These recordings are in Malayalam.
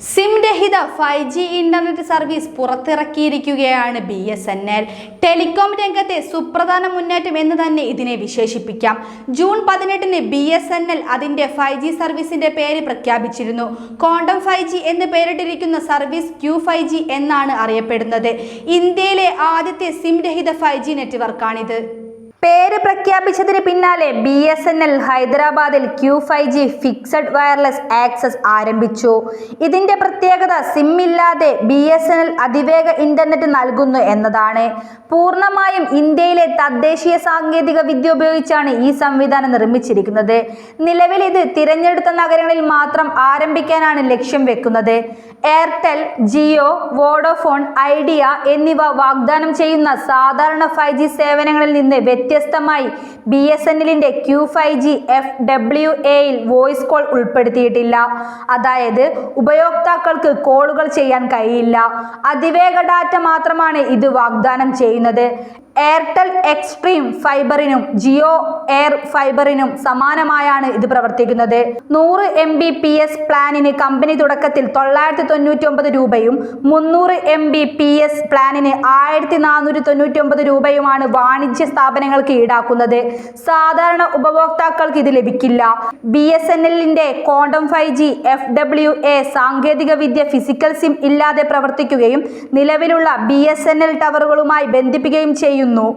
സിം രഹിത five G internet service പുറത്തിറക്കിയിരിക്കുകയാണ് B S N L telecom രംഗത്തെ സുപ്രധാന മുന്നേറ്റം എന്ന് തന്നെ ഇതിനെ വിശേഷിപ്പിക്കാം. ജൂൺ പതിനെട്ടിന് ബി എസ് എൻ എൽ അതിന്റെ ഫൈവ് ജി സർവീസിന്റെ പേര് പ്രഖ്യാപിച്ചിരുന്നു. കോണ്ടം ഫൈവ് ജി എന്ന് പേരിട്ടിരിക്കുന്ന സർവീസ് ക്യൂ ഫൈവ് ജി എന്നാണ് അറിയപ്പെടുന്നത്. ഇന്ത്യയിലെ ആദ്യത്തെ സിം രഹിത ഫൈവ് ജി നെറ്റ്വർക്കാണിത് പേര് പ്രഖ്യാപിച്ചതിന് പിന്നാലെ ബി എസ് എൻ എൽ ഹൈദരാബാദിൽ Q five G fixed wireless access ആരംഭിച്ചു. ഇതിന്റെ പ്രത്യേകത സിം ഇല്ലാതെ ബി എസ് എൻ എൽ അതിവേഗ ഇന്റർനെറ്റ് നൽകുന്നു എന്നതാണ്. പൂർണമായും ഇന്ത്യയിലെ തദ്ദേശീയ സാങ്കേതിക വിദ്യ ഉപയോഗിച്ചാണ് ഈ സംവിധാനം നിർമ്മിച്ചിരിക്കുന്നത്. നിലവിൽ ഇത് തിരഞ്ഞെടുത്ത നഗരങ്ങളിൽ മാത്രം ആരംഭിക്കാനാണ് ലക്ഷ്യം വെക്കുന്നത്. എയർടെൽ ജിയോ വോഡോഫോൺ ഐഡിയ എന്നിവ വാഗ്ദാനം ചെയ്യുന്ന സാധാരണ ഫൈവ് സേവനങ്ങളിൽ നിന്ന് വ്യത്യസ്തമായി ബി എസ് എൻ എല്ലിന്റെ Q five G F W എയിൽ വോയിസ് കോൾ ഉൾപ്പെടുത്തിയിട്ടില്ല. അതായത് ഉപയോക്താക്കൾക്ക് കോളുകൾ ചെയ്യാൻ കഴിയില്ല. അതിവേഗ ഡാറ്റ മാത്രമാണ് ഇത് വാഗ്ദാനം ചെയ്യുന്നത്. എയർടെൽ എക്സ്ട്രീം ഫൈബറിനും ജിയോ എയർ ഫൈബറിനും സമാനമായാണ് ഇത് പ്രവർത്തിക്കുന്നത്. നൂറ് എം ബി പി എസ് പ്ലാനിന് കമ്പനി തുടക്കത്തിൽ തൊള്ളായിരത്തി തൊണ്ണൂറ്റി ഒമ്പത് രൂപയും മുന്നൂറ് എം ബി പി എസ് പ്ലാനിന് ആയിരത്തി നാനൂറ്റി തൊണ്ണൂറ്റി ഒമ്പത് രൂപയുമാണ് വാണിജ്യ സ്ഥാപനങ്ങൾക്ക് ഈടാക്കുന്നത്. സാധാരണ ഉപഭോക്താക്കൾക്ക് ഇത് ലഭിക്കില്ല. ബി എസ് എൻ എല്ലിന്റെ quantum five G F W A സാങ്കേതിക വിദ്യ ഫിസിക്കൽ സിം ഇല്ലാതെ പ്രവർത്തിക്കുകയും നിലവിലുള്ള ബി എസ് എൻ എൽ ടവറുകളുമായി ബന്ധിപ്പിക്കുകയും ചെയ്യുന്നു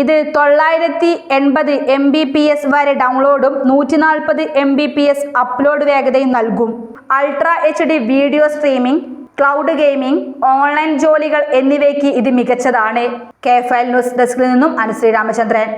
ഇത് തൊള്ളായിരത്തി എൺപത് എം ബി പി എസ് വരെ ഡൗൺലോഡും നൂറ്റി നാൽപ്പത് M B P S upload വേഗതയും നൽകും. Ultra H D video streaming cloud gaming online ജോലികൾ എന്നിവയ്ക്ക് ഇത് മികച്ചതാണ്. കെ ഫയൽ ന്യൂസ് ഡെസ്കിൽ നിന്നും അനുശ്രീ രാമചന്ദ്രൻ.